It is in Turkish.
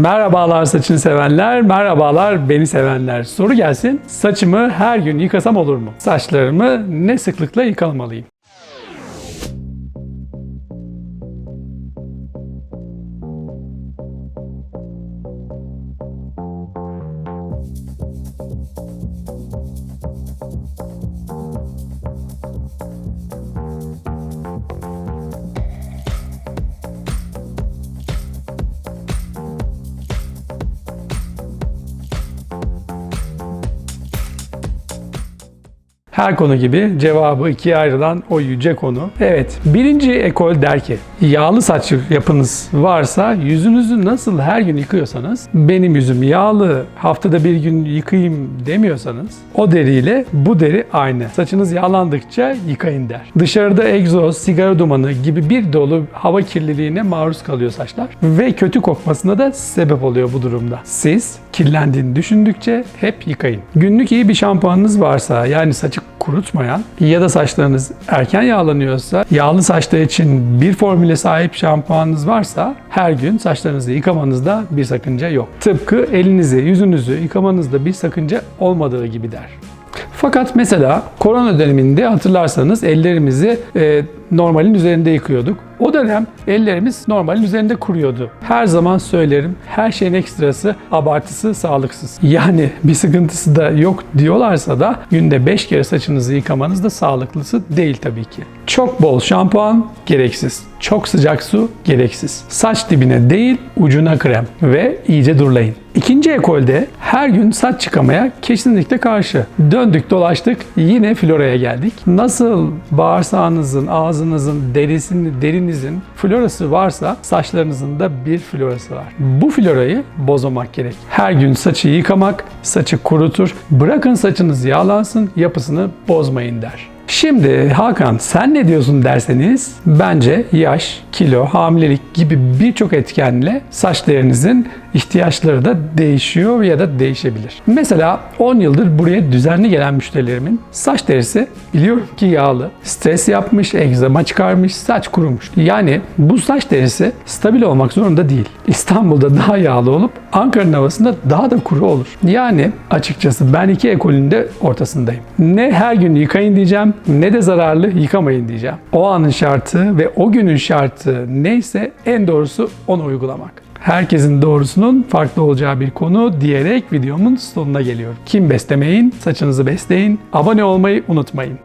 Merhabalar saçını sevenler, merhabalar beni sevenler. Soru gelsin, saçımı her gün yıkasam olur mu? Saçlarımı ne sıklıkla yıkamalıyım? Her konu gibi cevabı ikiye ayrılan o yüce konu. Evet, birinci ekol der ki, yağlı saç yapınız varsa yüzünüzü nasıl her gün yıkıyorsanız, benim yüzüm yağlı, haftada bir gün yıkayayım demiyorsanız, o deriyle bu deri aynı. Saçınız yağlandıkça yıkayın der. Dışarıda egzoz, sigara dumanı gibi bir dolu hava kirliliğine maruz kalıyor saçlar ve kötü kokmasına da sebep oluyor bu durumda. Siz kirlendiğini düşündükçe hep yıkayın. Günlük iyi bir şampuanınız varsa yani saçı kurutmayan ya da saçlarınız erken yağlanıyorsa yağlı saçlar için bir formüle sahip şampuanınız varsa her gün saçlarınızı yıkamanızda bir sakınca yok. Tıpkı elinizi, yüzünüzü yıkamanızda bir sakınca olmadığı gibi der. Fakat mesela korona döneminde hatırlarsanız ellerimizi e, normalin üzerinde yıkıyorduk. O dönem ellerimiz normalin üzerinde kuruyordu. Her zaman söylerim her şeyin ekstrası, abartısı sağlıksız. Yani bir sıkıntısı da yok diyorlarsa da günde 5 kere saçınızı yıkamanız da sağlıklısı değil tabii ki. Çok bol şampuan gereksiz. Çok sıcak su gereksiz. Saç dibine değil ucuna krem ve iyice durlayın. İkinci ekolde her gün saç çıkamaya kesinlikle karşı. Döndük dolaştık yine floraya geldik. Nasıl bağırsağınızın, ağzınızın, derisinin, derinizin florası varsa saçlarınızın da bir florası var. Bu florayı bozmamak gerek. Her gün saçı yıkamak saçı kurutur. Bırakın saçınız yağlansın, yapısını bozmayın der. Şimdi Hakan sen ne diyorsun derseniz bence yaş, kilo, hamilelik gibi birçok etkenle saç derinizin ihtiyaçları da değişiyor ya da değişebilir. Mesela 10 yıldır buraya düzenli gelen müşterilerimin saç derisi biliyorum ki yağlı, stres yapmış, egzama çıkarmış, saç kurumuş. Yani bu saç derisi stabil olmak zorunda değil. İstanbul'da daha yağlı olup Ankara'nın havasında daha da kuru olur. Yani açıkçası ben iki ekolünde ortasındayım. Ne her gün yıkayın diyeceğim ne de zararlı yıkamayın diyeceğim. O anın şartı ve o günün şartı neyse en doğrusu onu uygulamak. Herkesin doğrusunun farklı olacağı bir konu diyerek videomun sonuna geliyorum. Kim beslemeyin, saçınızı besleyin. Abone olmayı unutmayın.